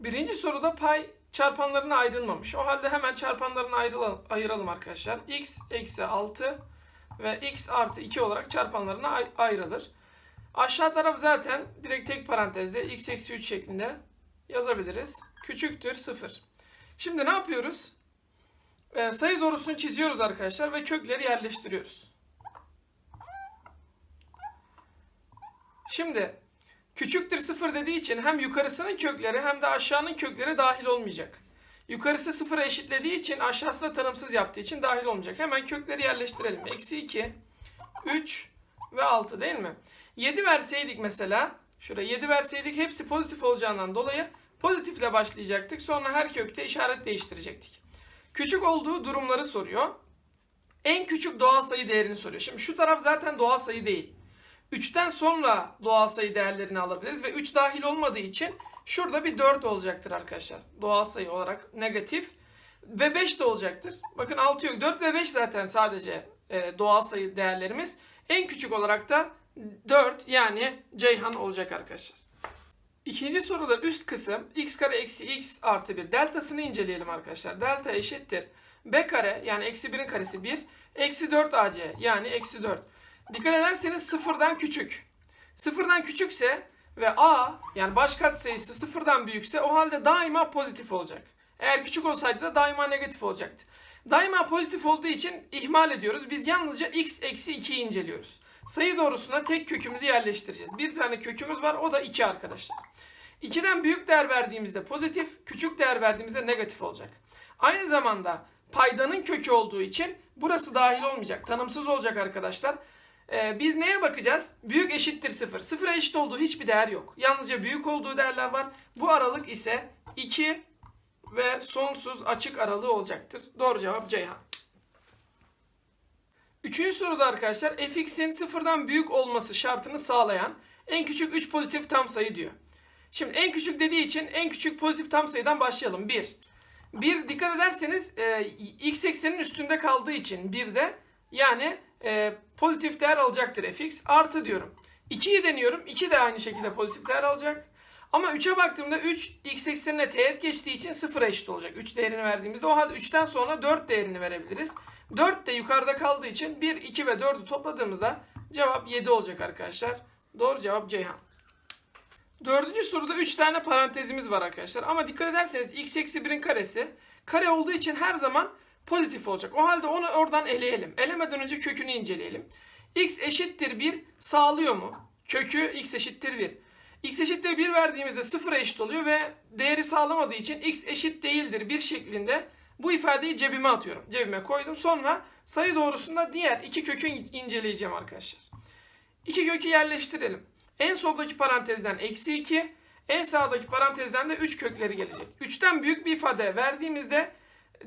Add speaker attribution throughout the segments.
Speaker 1: Birinci soruda pay çarpanlarına ayrılmamış. O halde hemen çarpanlarına ayrılalım, ayıralım arkadaşlar. x eksi 6 ve x artı 2 olarak çarpanlarına ay- ayrılır. Aşağı taraf zaten direkt tek parantezde x eksi 3 şeklinde yazabiliriz. Küçüktür 0. Şimdi ne yapıyoruz? Ee, sayı doğrusunu çiziyoruz arkadaşlar ve kökleri yerleştiriyoruz. Şimdi küçüktür 0 dediği için hem yukarısının kökleri hem de aşağının kökleri dahil olmayacak. Yukarısı sıfıra eşitlediği için aşağısı da tanımsız yaptığı için dahil olmayacak. Hemen kökleri yerleştirelim. Eksi 2, 3 ve 6 değil mi? 7 verseydik mesela, şuraya 7 verseydik hepsi pozitif olacağından dolayı pozitifle başlayacaktık. Sonra her kökte işaret değiştirecektik. Küçük olduğu durumları soruyor. En küçük doğal sayı değerini soruyor. Şimdi şu taraf zaten doğal sayı değil. 3'ten sonra doğal sayı değerlerini alabiliriz ve 3 dahil olmadığı için şurada bir 4 olacaktır arkadaşlar. Doğal sayı olarak negatif ve 5 de olacaktır. Bakın 6 yok 4 ve 5 zaten sadece e, doğal sayı değerlerimiz. En küçük olarak da 4 yani Ceyhan olacak arkadaşlar. İkinci soruda üst kısım x kare eksi x artı 1 deltasını inceleyelim arkadaşlar. Delta eşittir b kare yani eksi 1'in karesi 1 eksi 4 ac yani eksi 4. Dikkat ederseniz sıfırdan küçük. Sıfırdan küçükse ve a yani baş katsayısı sıfırdan büyükse o halde daima pozitif olacak. Eğer küçük olsaydı da daima negatif olacaktı. Daima pozitif olduğu için ihmal ediyoruz. Biz yalnızca x eksi 2'yi inceliyoruz. Sayı doğrusuna tek kökümüzü yerleştireceğiz. Bir tane kökümüz var o da 2 arkadaşlar. 2'den büyük değer verdiğimizde pozitif, küçük değer verdiğimizde negatif olacak. Aynı zamanda paydanın kökü olduğu için burası dahil olmayacak. Tanımsız olacak arkadaşlar. Ee, biz neye bakacağız? Büyük eşittir 0. Sıfıra eşit olduğu hiçbir değer yok. Yalnızca büyük olduğu değerler var. Bu aralık ise 2 ve sonsuz açık aralığı olacaktır. Doğru cevap Ceyhan. Üçüncü soruda arkadaşlar fx'in sıfırdan büyük olması şartını sağlayan en küçük 3 pozitif tam sayı diyor. Şimdi en küçük dediği için en küçük pozitif tam sayıdan başlayalım. 1. 1 dikkat ederseniz e, x eksenin üstünde kaldığı için 1 de yani e, pozitif değer alacaktır fx. Artı diyorum. 2'yi deniyorum. 2 de aynı şekilde pozitif değer alacak. Ama 3'e baktığımda 3 x eksenine teğet geçtiği için 0'a eşit olacak. 3 değerini verdiğimizde o halde 3'ten sonra 4 değerini verebiliriz. 4 de yukarıda kaldığı için 1, 2 ve 4'ü topladığımızda cevap 7 olacak arkadaşlar. Doğru cevap Ceyhan. Dördüncü soruda 3 tane parantezimiz var arkadaşlar. Ama dikkat ederseniz x eksi 1'in karesi kare olduğu için her zaman pozitif olacak. O halde onu oradan eleyelim. Elemeden önce kökünü inceleyelim. x eşittir 1 sağlıyor mu? Kökü x eşittir 1. x eşittir 1 verdiğimizde 0'a eşit oluyor ve değeri sağlamadığı için x eşit değildir 1 şeklinde bu ifadeyi cebime atıyorum. Cebime koydum. Sonra sayı doğrusunda diğer iki kökü inceleyeceğim arkadaşlar. İki kökü yerleştirelim. En soldaki parantezden eksi 2, en sağdaki parantezden de 3 kökleri gelecek. 3'ten büyük bir ifade verdiğimizde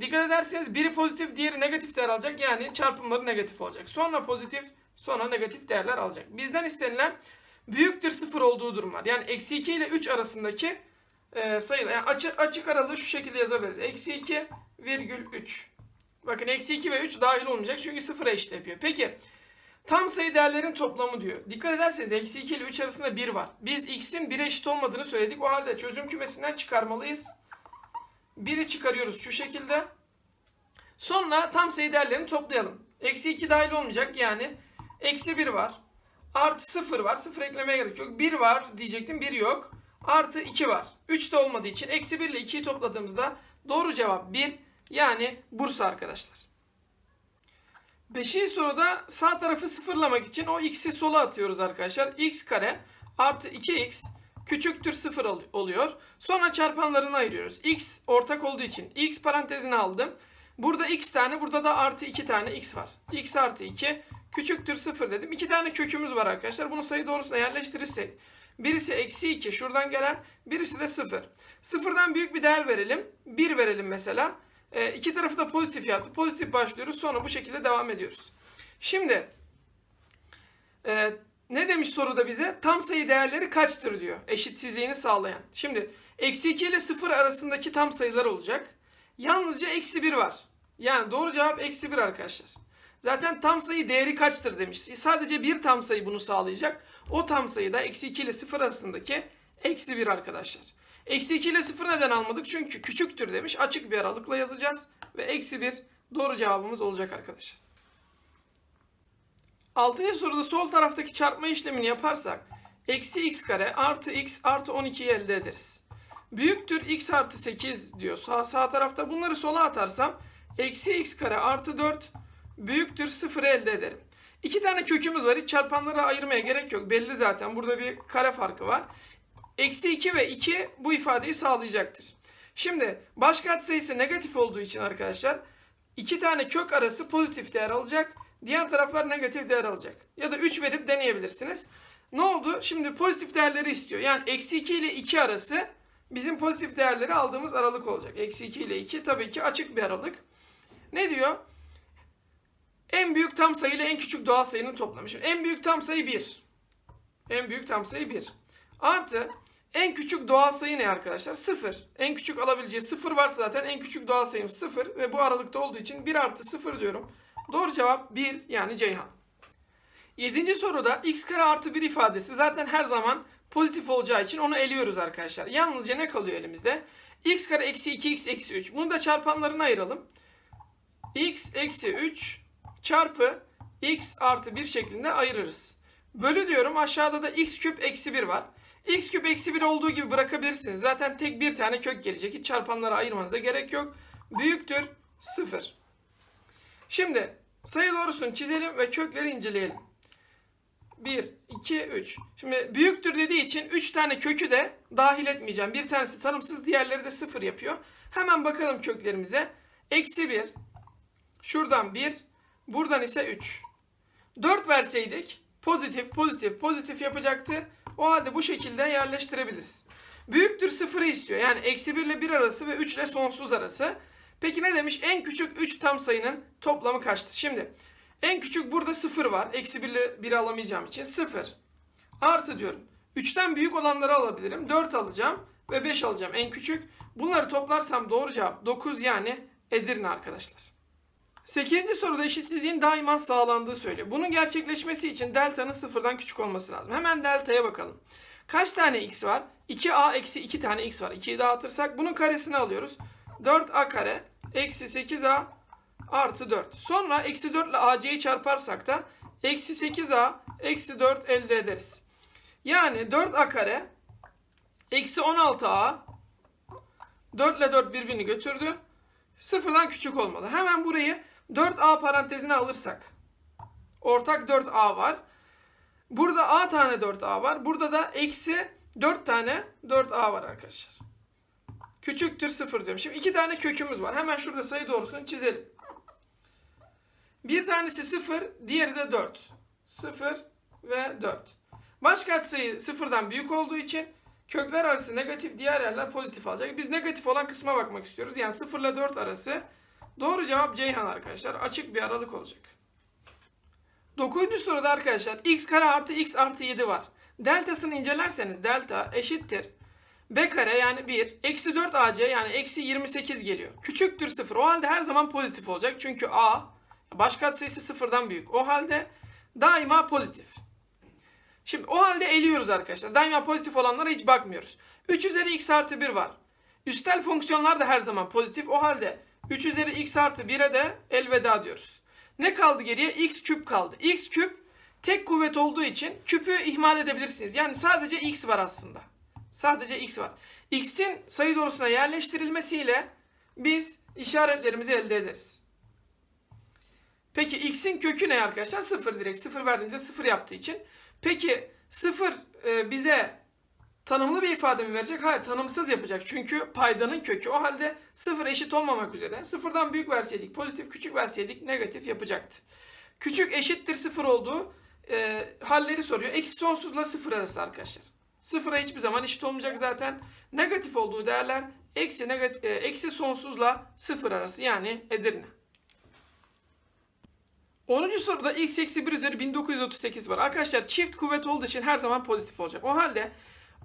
Speaker 1: dikkat ederseniz biri pozitif diğeri negatif değer alacak. Yani çarpımları negatif olacak. Sonra pozitif sonra negatif değerler alacak. Bizden istenilen büyüktür 0 olduğu durumlar. Yani eksi 2 ile 3 arasındaki e, sayılar. Yani açık, açık aralığı şu şekilde yazabiliriz. Eksi 2 virgül 3. Bakın eksi 2 ve 3 dahil olmayacak çünkü 0'a eşit yapıyor. Peki tam sayı değerlerin toplamı diyor. Dikkat ederseniz eksi 2 ile 3 arasında 1 var. Biz x'in 1'e eşit olmadığını söyledik. O halde çözüm kümesinden çıkarmalıyız. 1'i çıkarıyoruz şu şekilde. Sonra tam sayı değerlerini toplayalım. Eksi 2 dahil olmayacak yani eksi 1 var. Artı 0 var. 0 eklemeye gerek yok. 1 var diyecektim. 1 yok. Artı 2 var. 3 de olmadığı için eksi 1 ile 2'yi topladığımızda doğru cevap 1 yani Bursa arkadaşlar. Beşinci soruda sağ tarafı sıfırlamak için o x'i sola atıyoruz arkadaşlar. x kare artı 2x küçüktür 0 oluyor. Sonra çarpanlarını ayırıyoruz. x ortak olduğu için x parantezine aldım. Burada x tane burada da artı 2 tane x var. x artı 2 küçüktür 0 dedim. 2 tane kökümüz var arkadaşlar. Bunu sayı doğrusuna yerleştirirsek. Birisi eksi 2 şuradan gelen birisi de 0. Sıfırdan büyük bir değer verelim. 1 verelim mesela. E, iki tarafı da pozitif yaptı. Pozitif başlıyoruz. Sonra bu şekilde devam ediyoruz. Şimdi e, ne demiş soruda bize? Tam sayı değerleri kaçtır diyor. Eşitsizliğini sağlayan. Şimdi eksi 2 ile 0 arasındaki tam sayılar olacak. Yalnızca eksi 1 var. Yani doğru cevap eksi 1 arkadaşlar. Zaten tam sayı değeri kaçtır demiş. Sadece bir tam sayı bunu sağlayacak. O tam sayı da eksi 2 ile 0 arasındaki eksi 1 arkadaşlar. Eksi 2 ile 0 neden almadık? Çünkü küçüktür demiş. Açık bir aralıkla yazacağız. Ve eksi 1 doğru cevabımız olacak arkadaşlar. Altıncı soruda sol taraftaki çarpma işlemini yaparsak eksi x kare artı x artı 12'yi elde ederiz. Büyüktür x artı 8 diyor sağ, sağ tarafta. Bunları sola atarsam eksi x kare artı 4 büyüktür 0'ı elde ederim. İki tane kökümüz var. Hiç çarpanları ayırmaya gerek yok. Belli zaten. Burada bir kare farkı var. Eksi 2 ve 2 bu ifadeyi sağlayacaktır. Şimdi baş katsayısı negatif olduğu için arkadaşlar iki tane kök arası pozitif değer alacak. Diğer taraflar negatif değer alacak. Ya da 3 verip deneyebilirsiniz. Ne oldu? Şimdi pozitif değerleri istiyor. Yani eksi 2 ile 2 arası bizim pozitif değerleri aldığımız aralık olacak. Eksi 2 ile 2 tabii ki açık bir aralık. Ne diyor? En büyük tam sayı ile en küçük doğal sayının toplamı. Şimdi en büyük tam sayı 1. En büyük tam sayı 1. Artı en küçük doğal sayı ne arkadaşlar? 0. En küçük alabileceği 0 varsa zaten en küçük doğal sayım 0 ve bu aralıkta olduğu için 1 artı 0 diyorum. Doğru cevap 1 yani Ceyhan. Yedinci soruda x kare artı 1 ifadesi zaten her zaman pozitif olacağı için onu eliyoruz arkadaşlar. Yalnızca ne kalıyor elimizde? x kare eksi 2x eksi 3. Bunu da çarpanlarına ayıralım. x eksi 3 çarpı x artı 1 şeklinde ayırırız. Bölü diyorum aşağıda da x küp eksi 1 var. x küp eksi 1 olduğu gibi bırakabilirsiniz. Zaten tek bir tane kök gelecek. Hiç çarpanlara ayırmanıza gerek yok. Büyüktür 0. Şimdi sayı doğrusunu çizelim ve kökleri inceleyelim. 1, 2, 3. Şimdi büyüktür dediği için 3 tane kökü de dahil etmeyeceğim. Bir tanesi tanımsız, diğerleri de 0 yapıyor. Hemen bakalım köklerimize. Eksi 1, şuradan 1, buradan ise 3. 4 verseydik pozitif, pozitif, pozitif yapacaktı. O halde bu şekilde yerleştirebiliriz. Büyüktür 0'ı istiyor. Yani eksi 1 ile 1 arası ve 3 ile sonsuz arası. Peki ne demiş? En küçük 3 tam sayının toplamı kaçtır? Şimdi en küçük burada 0 var. Eksi 1 ile 1'i alamayacağım için 0. Artı diyorum. 3'ten büyük olanları alabilirim. 4 alacağım ve 5 alacağım en küçük. Bunları toplarsam doğru cevap 9 yani Edirne arkadaşlar. 8. soruda eşitsizliğin daima sağlandığı söylüyor. Bunun gerçekleşmesi için delta'nın sıfırdan küçük olması lazım. Hemen delta'ya bakalım. Kaç tane x var? 2a eksi 2 tane x var. 2'yi dağıtırsak bunun karesini alıyoruz. 4a kare eksi 8a artı 4. Sonra eksi 4 ile ac'yi çarparsak da eksi 8a eksi 4 elde ederiz. Yani 4a kare eksi 16a 4 ile 4 birbirini götürdü. Sıfırdan küçük olmalı. Hemen burayı 4a parantezine alırsak. Ortak 4a var. Burada a tane 4a var. Burada da eksi 4 tane 4a var arkadaşlar. Küçüktür 0 diyorum. Şimdi iki tane kökümüz var. Hemen şurada sayı doğrusunu çizelim. Bir tanesi 0, diğeri de 4. 0 ve 4. Baş katsayı sıfırdan büyük olduğu için kökler arası negatif, diğer yerler pozitif alacak. Biz negatif olan kısma bakmak istiyoruz. Yani 0 ile 4 arası. Doğru cevap Ceyhan arkadaşlar. Açık bir aralık olacak. 9. soruda arkadaşlar x kare artı x artı 7 var. Deltasını incelerseniz delta eşittir. B kare yani 1. Eksi 4 AC yani eksi 28 geliyor. Küçüktür 0. O halde her zaman pozitif olacak. Çünkü A baş katsayısı sıfırdan büyük. O halde daima pozitif. Şimdi o halde eliyoruz arkadaşlar. Daima pozitif olanlara hiç bakmıyoruz. 3 üzeri x artı 1 var. Üstel fonksiyonlar da her zaman pozitif. O halde 3 üzeri x artı 1'e de elveda diyoruz. Ne kaldı geriye? x küp kaldı. x küp tek kuvvet olduğu için küpü ihmal edebilirsiniz. Yani sadece x var aslında. Sadece x var. x'in sayı doğrusuna yerleştirilmesiyle biz işaretlerimizi elde ederiz. Peki x'in kökü ne arkadaşlar? 0 direkt. 0 verdiğimizde 0 yaptığı için. Peki 0 e, bize tanımlı bir ifade mi verecek? Hayır tanımsız yapacak. Çünkü paydanın kökü. O halde 0 eşit olmamak üzere. Sıfırdan büyük verseydik pozitif, küçük verseydik negatif yapacaktı. Küçük eşittir 0 olduğu e, halleri soruyor. Eksi sonsuzla 0 arası arkadaşlar. Sıfıra hiçbir zaman eşit olmayacak zaten. Negatif olduğu değerler eksi, negatif, e, eksi sonsuzla 0 arası yani Edirne. 10. soruda x eksi 1 üzeri 1938 var. Arkadaşlar çift kuvvet olduğu için her zaman pozitif olacak. O halde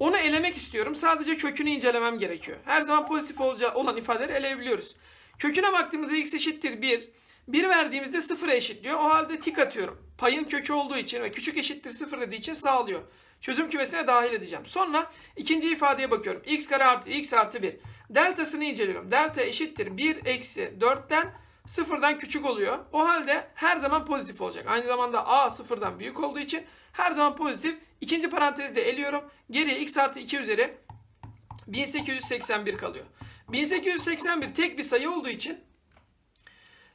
Speaker 1: onu elemek istiyorum. Sadece kökünü incelemem gerekiyor. Her zaman pozitif olacağı olan ifadeleri eleyebiliyoruz. Köküne baktığımızda x eşittir 1. 1 verdiğimizde 0'a eşitliyor. O halde tik atıyorum. Payın kökü olduğu için ve küçük eşittir 0 dediği için sağlıyor. Çözüm kümesine dahil edeceğim. Sonra ikinci ifadeye bakıyorum. x kare artı x artı 1. Deltasını inceliyorum. Delta eşittir 1 eksi 4'ten sıfırdan küçük oluyor. O halde her zaman pozitif olacak. Aynı zamanda a sıfırdan büyük olduğu için her zaman pozitif. İkinci parantezi de eliyorum. Geriye x artı 2 üzeri 1881 kalıyor. 1881 tek bir sayı olduğu için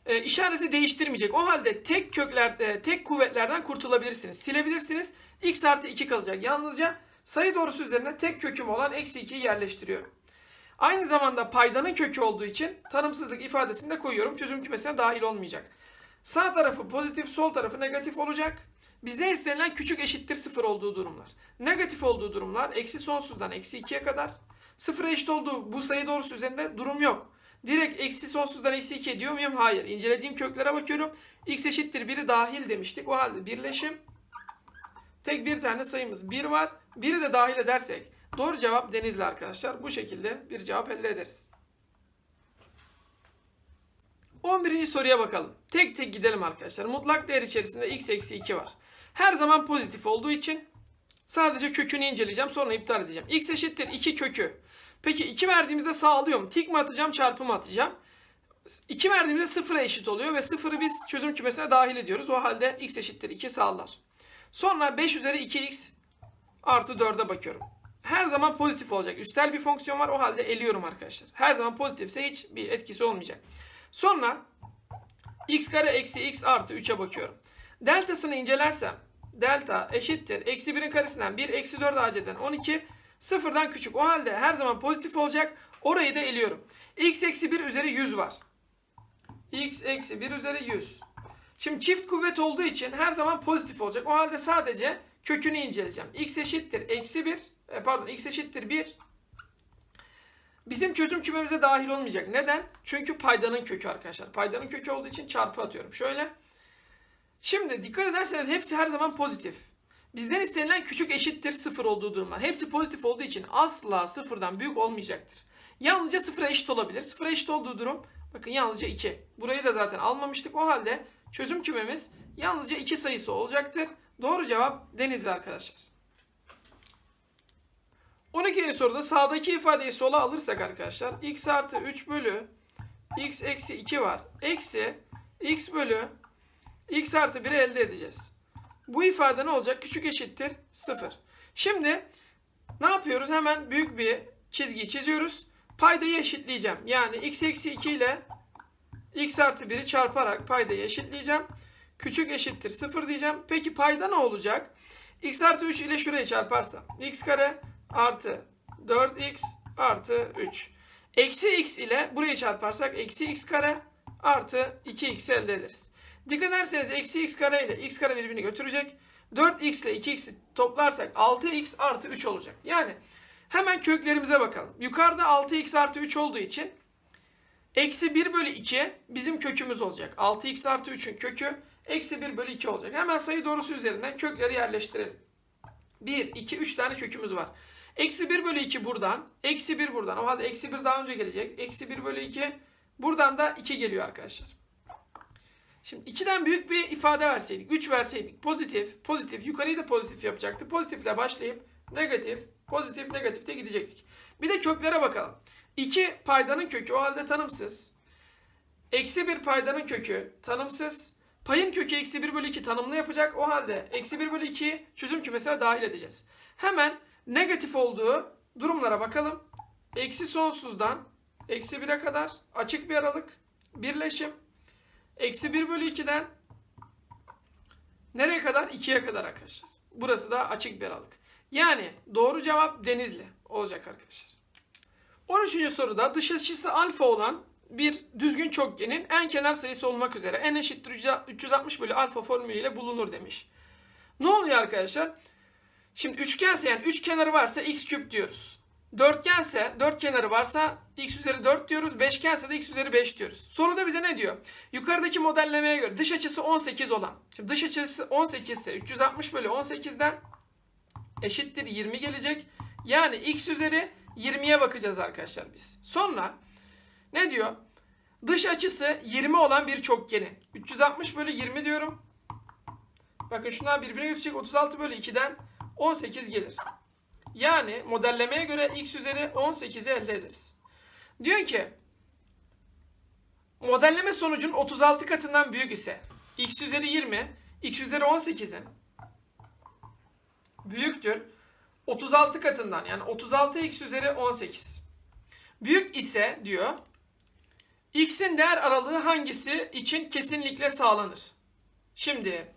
Speaker 1: e, işareti değiştirmeyecek. O halde tek kökler, e, tek kuvvetlerden kurtulabilirsiniz. Silebilirsiniz. x artı 2 kalacak. Yalnızca sayı doğrusu üzerine tek köküm olan eksi 2'yi yerleştiriyorum. Aynı zamanda paydanın kökü olduğu için tanımsızlık ifadesini de koyuyorum. Çözüm kümesine dahil olmayacak. Sağ tarafı pozitif, sol tarafı negatif olacak. Bize istenilen küçük eşittir sıfır olduğu durumlar. Negatif olduğu durumlar eksi sonsuzdan eksi 2'ye kadar. Sıfıra eşit olduğu bu sayı doğrusu üzerinde durum yok. Direkt eksi sonsuzdan eksi 2 diyor muyum? Hayır. İncelediğim köklere bakıyorum. x eşittir 1'i dahil demiştik. O halde birleşim. Tek bir tane sayımız 1 var. 1'i de dahil edersek doğru cevap Denizli arkadaşlar. Bu şekilde bir cevap elde ederiz. 11. soruya bakalım. Tek tek gidelim arkadaşlar. Mutlak değer içerisinde x eksi 2 var. Her zaman pozitif olduğu için sadece kökünü inceleyeceğim sonra iptal edeceğim. x eşittir 2 kökü. Peki 2 verdiğimizde sağlıyor mu? Tik mi atacağım çarpı mı atacağım? 2 verdiğimizde 0'a eşit oluyor ve 0'ı biz çözüm kümesine dahil ediyoruz. O halde x eşittir 2 sağlar. Sonra 5 üzeri 2x artı 4'e bakıyorum. Her zaman pozitif olacak. Üstel bir fonksiyon var o halde eliyorum arkadaşlar. Her zaman pozitifse hiç bir etkisi olmayacak. Sonra x kare eksi x artı 3'e bakıyorum. Deltasını incelersem delta eşittir. Eksi 1'in karesinden 1 eksi 4 AC'den 12 sıfırdan küçük. O halde her zaman pozitif olacak. Orayı da eliyorum. x eksi 1 üzeri 100 var. x eksi 1 üzeri 100. Şimdi çift kuvvet olduğu için her zaman pozitif olacak. O halde sadece kökünü inceleyeceğim. x eşittir eksi 1. E, pardon x eşittir 1. Bizim çözüm kümemize dahil olmayacak. Neden? Çünkü paydanın kökü arkadaşlar. Paydanın kökü olduğu için çarpı atıyorum. Şöyle. Şimdi dikkat ederseniz hepsi her zaman pozitif. Bizden istenilen küçük eşittir sıfır olduğu durumlar. Hepsi pozitif olduğu için asla sıfırdan büyük olmayacaktır. Yalnızca sıfıra eşit olabilir. Sıfıra eşit olduğu durum bakın yalnızca 2. Burayı da zaten almamıştık. O halde çözüm kümemiz yalnızca 2 sayısı olacaktır. Doğru cevap Denizli arkadaşlar. 12. soruda sağdaki ifadeyi sola alırsak arkadaşlar x artı 3 bölü x eksi 2 var. Eksi x bölü x artı 1'i elde edeceğiz. Bu ifade ne olacak? Küçük eşittir 0. Şimdi ne yapıyoruz? Hemen büyük bir çizgiyi çiziyoruz. Paydayı eşitleyeceğim. Yani x eksi 2 ile x artı 1'i çarparak paydayı eşitleyeceğim. Küçük eşittir 0 diyeceğim. Peki payda ne olacak? x artı 3 ile şurayı çarparsam x kare artı 4x artı 3. Eksi x ile burayı çarparsak eksi x kare artı 2x elde ederiz. Dikkat ederseniz eksi x kare ile x kare birbirini götürecek. 4x ile 2x'i toplarsak 6x artı 3 olacak. Yani hemen köklerimize bakalım. Yukarıda 6x artı 3 olduğu için eksi 1 bölü 2 bizim kökümüz olacak. 6x artı 3'ün kökü eksi 1 bölü 2 olacak. Hemen sayı doğrusu üzerine kökleri yerleştirelim. 1, 2, 3 tane kökümüz var. Eksi 1 bölü 2 buradan. Eksi 1 buradan. O halde eksi 1 daha önce gelecek. Eksi 1 bölü 2. Buradan da 2 geliyor arkadaşlar. Şimdi 2'den büyük bir ifade verseydik. 3 verseydik. Pozitif. Pozitif. Yukarıyı da pozitif yapacaktı. Pozitifle başlayıp negatif. Pozitif negatifte gidecektik. Bir de köklere bakalım. 2 paydanın kökü. O halde tanımsız. Eksi 1 paydanın kökü. Tanımsız. Payın kökü eksi 1 bölü 2 tanımlı yapacak. O halde eksi 1 bölü 2'yi çözüm kümesine dahil edeceğiz. Hemen negatif olduğu durumlara bakalım. Eksi sonsuzdan eksi 1'e kadar açık bir aralık birleşim. Eksi 1 bölü 2'den nereye kadar? 2'ye kadar arkadaşlar. Burası da açık bir aralık. Yani doğru cevap Denizli olacak arkadaşlar. 13. soruda dış açısı alfa olan bir düzgün çokgenin en kenar sayısı olmak üzere n eşittir 360 bölü alfa formülüyle bulunur demiş. Ne oluyor arkadaşlar? Şimdi üçgense yani üç kenarı varsa x küp diyoruz. Dörtgense dört kenarı varsa x üzeri 4 diyoruz. Beşgense de x üzeri 5 diyoruz. Soruda bize ne diyor? Yukarıdaki modellemeye göre dış açısı 18 olan. Şimdi dış açısı 18 ise 360 bölü 18'den eşittir 20 gelecek. Yani x üzeri 20'ye bakacağız arkadaşlar biz. Sonra ne diyor? Dış açısı 20 olan bir çokgenin. 360 bölü 20 diyorum. Bakın şunlar birbirine götürecek. 36 bölü 2'den 18 gelir. Yani modellemeye göre x üzeri 18'i elde ederiz. Diyor ki modelleme sonucun 36 katından büyük ise x üzeri 20, x üzeri 18'in büyüktür 36 katından yani 36 x üzeri 18. Büyük ise diyor x'in değer aralığı hangisi için kesinlikle sağlanır? Şimdi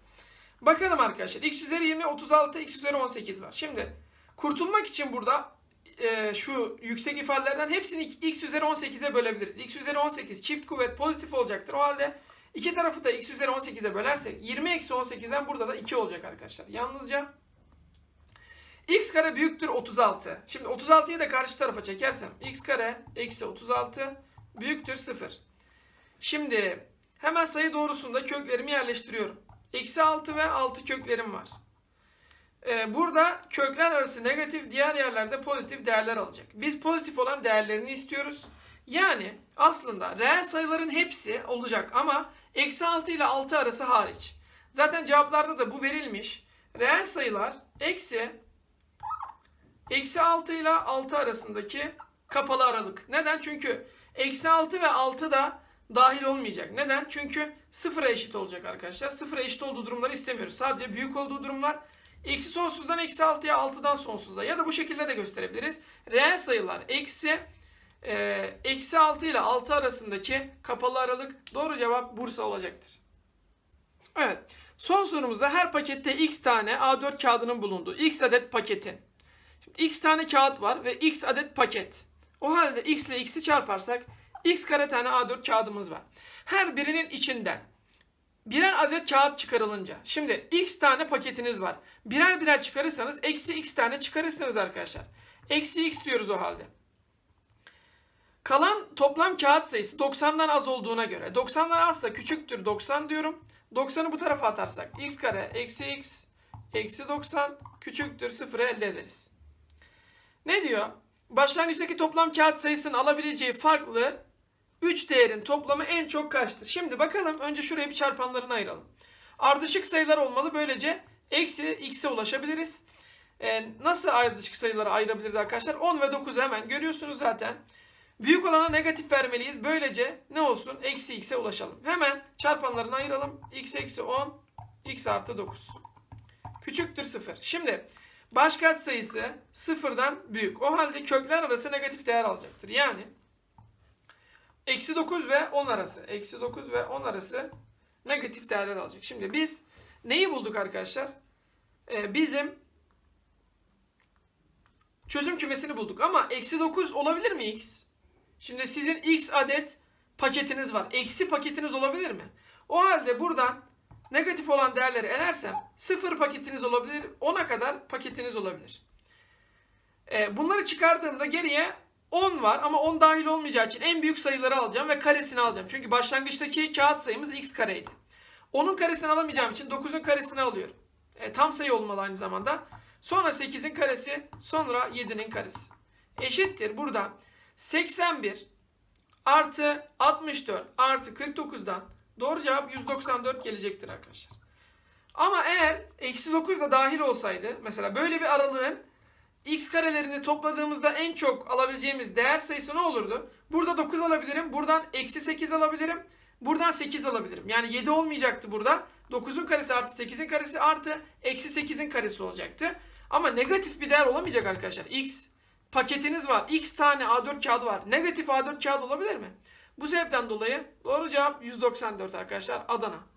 Speaker 1: bakalım arkadaşlar x üzeri 20, 36, x üzeri 18 var. Şimdi kurtulmak için burada e, şu yüksek ifadelerden hepsini x üzeri 18'e bölebiliriz. x üzeri 18 çift kuvvet pozitif olacaktır. O halde iki tarafı da x üzeri 18'e bölersek 20 eksi 18'den burada da 2 olacak arkadaşlar. Yalnızca x kare büyüktür 36. Şimdi 36'yı da karşı tarafa çekersem x kare eksi 36 büyüktür 0. Şimdi hemen sayı doğrusunda köklerimi yerleştiriyorum. Eksi 6 ve 6 köklerim var. Ee, burada kökler arası negatif, diğer yerlerde pozitif değerler alacak. Biz pozitif olan değerlerini istiyoruz. Yani aslında reel sayıların hepsi olacak ama eksi 6 ile 6 arası hariç. Zaten cevaplarda da bu verilmiş. Reel sayılar eksi eksi 6 ile 6 arasındaki kapalı aralık. Neden? Çünkü eksi 6 ve 6 da dahil olmayacak. Neden? Çünkü sıfıra eşit olacak arkadaşlar. Sıfıra eşit olduğu durumları istemiyoruz. Sadece büyük olduğu durumlar eksi sonsuzdan eksi 6'ya 6'dan sonsuza ya da bu şekilde de gösterebiliriz. Reel sayılar eksi e, eksi 6 ile 6 arasındaki kapalı aralık doğru cevap Bursa olacaktır. Evet. Son sorumuzda her pakette x tane A4 kağıdının bulunduğu x adet paketin. Şimdi x tane kağıt var ve x adet paket. O halde x ile x'i çarparsak x kare tane A4 kağıdımız var. Her birinin içinden birer adet kağıt çıkarılınca. Şimdi x tane paketiniz var. Birer birer çıkarırsanız eksi x tane çıkarırsınız arkadaşlar. Eksi x diyoruz o halde. Kalan toplam kağıt sayısı 90'dan az olduğuna göre 90'dan azsa küçüktür 90 diyorum. 90'ı bu tarafa atarsak x kare eksi x eksi 90 küçüktür 0'ı elde ederiz. Ne diyor? Başlangıçtaki toplam kağıt sayısının alabileceği farklı 3 değerin toplamı en çok kaçtır? Şimdi bakalım önce şuraya bir çarpanlarını ayıralım. Ardışık sayılar olmalı böylece eksi x'e ulaşabiliriz. Ee, nasıl ardışık sayıları ayırabiliriz arkadaşlar? 10 ve 9'u hemen görüyorsunuz zaten. Büyük olana negatif vermeliyiz. Böylece ne olsun? Eksi x'e ulaşalım. Hemen çarpanlarını ayıralım. x eksi 10, x artı 9. Küçüktür 0. Şimdi baş sayısı sıfırdan büyük. O halde kökler arası negatif değer alacaktır. Yani eksi 9 ve 10 arası. Eksi 9 ve 10 arası negatif değerler alacak. Şimdi biz neyi bulduk arkadaşlar? Ee, bizim çözüm kümesini bulduk. Ama eksi 9 olabilir mi x? Şimdi sizin x adet paketiniz var. Eksi paketiniz olabilir mi? O halde buradan negatif olan değerleri elersem 0 paketiniz olabilir. 10'a kadar paketiniz olabilir. Ee, bunları çıkardığımda geriye 10 var ama 10 dahil olmayacağı için en büyük sayıları alacağım ve karesini alacağım. Çünkü başlangıçtaki kağıt sayımız x kareydi. 10'un karesini alamayacağım için 9'un karesini alıyorum. E, tam sayı olmalı aynı zamanda. Sonra 8'in karesi, sonra 7'nin karesi. Eşittir burada 81 artı 64 artı 49'dan doğru cevap 194 gelecektir arkadaşlar. Ama eğer eksi 9 da dahil olsaydı mesela böyle bir aralığın x karelerini topladığımızda en çok alabileceğimiz değer sayısı ne olurdu? Burada 9 alabilirim. Buradan eksi 8 alabilirim. Buradan 8 alabilirim. Yani 7 olmayacaktı burada. 9'un karesi artı 8'in karesi artı eksi 8'in karesi olacaktı. Ama negatif bir değer olamayacak arkadaşlar. X paketiniz var. X tane A4 kağıdı var. Negatif A4 kağıdı olabilir mi? Bu sebepten dolayı doğru cevap 194 arkadaşlar Adana.